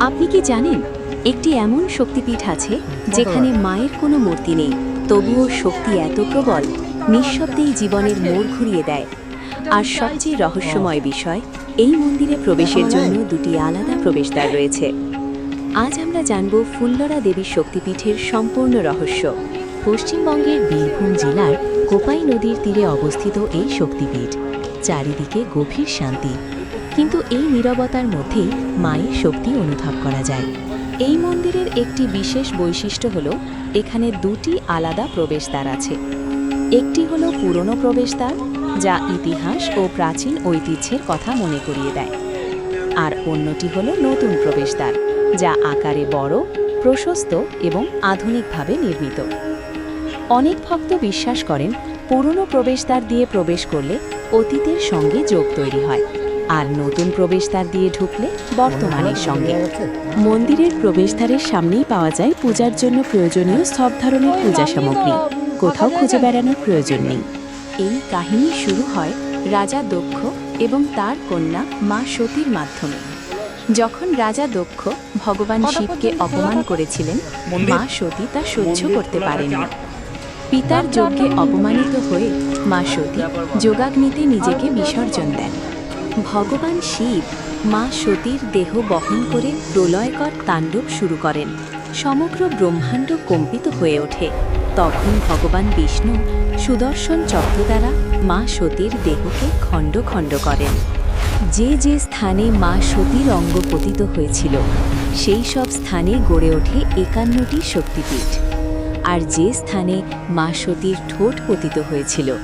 আপনি কি জানেন, একটি এমন শক্তিপীঠ আছে যেখানে মায়ের কোনো মূর্তি নেই, তবুও শক্তি এত প্রবল নিঃশব্দেই জীবনের মোড় ঘুরিয়ে দেয়। আর সবচেয়ে রহস্যময় বিষয়, এই মন্দিরে প্রবেশের জন্য দুটি আলাদা প্রবেশদ্বার রয়েছে। আজ আমরা জানব ফুল্লরা দেবীর শক্তিপীঠের সম্পূর্ণ রহস্য। পশ্চিমবঙ্গের বীরভূম জেলার কোপাই নদীর তীরে অবস্থিত এই শক্তিপীঠ, চারিদিকে গভীর শান্তি। কিন্তু এই নীরবতার মধ্যেই মায়ের শক্তি অনুভব করা যায়। এই মন্দিরের একটি বিশেষ বৈশিষ্ট্য হল, এখানে দুটি আলাদা প্রবেশদ্বার আছে। একটি হলো পুরনো প্রবেশদ্বার, যা ইতিহাস ও প্রাচীন ঐতিহ্যের কথা মনে করিয়ে দেয়। আর অন্যটি হলো নতুন প্রবেশদ্বার, যা আকারে বড়, প্রশস্ত এবং আধুনিকভাবে নির্মিত। অনেক ভক্ত বিশ্বাস করেন, পুরনো প্রবেশদ্বার দিয়ে প্রবেশ করলে অতীতের সঙ্গে যোগ তৈরি হয়। আর নতুন প্রবেশদ্বার দিয়ে ঢুকলে বর্তমানের সঙ্গে। মন্দিরের প্রবেশদ্বারের সামনেই পাওয়া যায় পূজার জন্য প্রয়োজনীয় সব ধরনের পূজা সামগ্রী। কোথাও খুঁজে বেড়ানোর প্রয়োজন নেই। এই কাহিনী শুরু হয় রাজা দক্ষ এবং তার কন্যা মা সতীর মাধ্যমে। যখন রাজা দক্ষ ভগবান শিবকে অপমান করেছিলেন মা সতী তা সহ্য করতে পারেননি। পিতার যজ্ঞে অপমানিত হয়ে মা সতী যোগাগ্নিতে নিজেকে বিসর্জন দেন। ভগবান শিব মা সতীর দেহ বহন করে প্রলয়কর তাণ্ডব শুরু করেন। সমগ্র ব্রহ্মাণ্ড কম্পিত হয়ে ওঠে। তখন ভগবান বিষ্ণু সুদর্শন চক্র দ্বারা মা সতীর দেহকে খণ্ড খণ্ড করেন। যে যে স্থানে মা সতীর অঙ্গ পতিত হয়েছিল, সেই সব স্থানে গড়ে ওঠে একান্নটি শক্তিপীঠ। আর যে স্থানে মা সতীর ঠোঁট পতিত হয়েছিল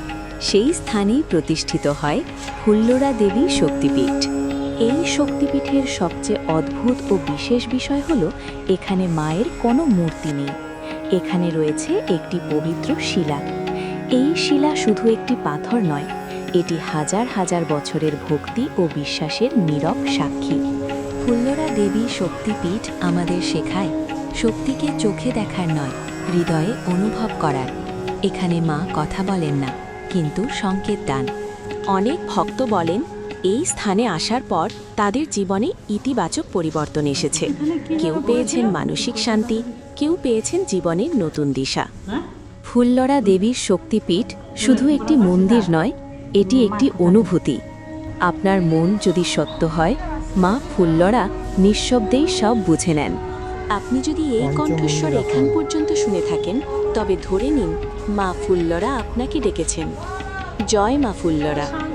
সেই স্থানেই প্রতিষ্ঠিত হয় হুল্লোড়া দেবী শক্তিপীঠ। এই শক্তিপীঠের সবচেয়ে অদ্ভুত ও বিশেষ বিষয় হল, এখানে মায়ের কোনো মূর্তি নেই। এখানে রয়েছে একটি পবিত্র শিলা। এই শিলা শুধু একটি পাথর নয়, এটি হাজার হাজার বছরের ভক্তি ও বিশ্বাসের নীরব সাক্ষী। ফুল্লরা দেবী শক্তিপীঠ আমাদের শেখায়, শক্তিকে চোখে দেখার নয়, হৃদয়ে অনুভব করার। এখানে মা কথা বলেন না। কিন্তু সংকেত দান। অনেক ভক্ত বলেন, এই স্থানে আসার পর তাদের জীবনে ইতিবাচক পরিবর্তন এসেছে। কেউ পেয়েছেন মানসিক শান্তি, কেউ পেয়েছেন জীবনের নতুন দিশা। ফুল্লরা দেবীর শক্তিপীঠ শুধু একটি মন্দির নয়, এটি একটি অনুভূতি। আপনার মন যদি সত্য হয়, মা ফুল্লরা নিঃশব্দেই সব বুঝে নেন। আপনি যদি এই কণ্ঠস্বর এখান পর্যন্ত শুনে থাকেন তবে ধরে নিন মা ফুল্লরা আপনাকে ডেকেছেন। জয় মা ফুল্লরা।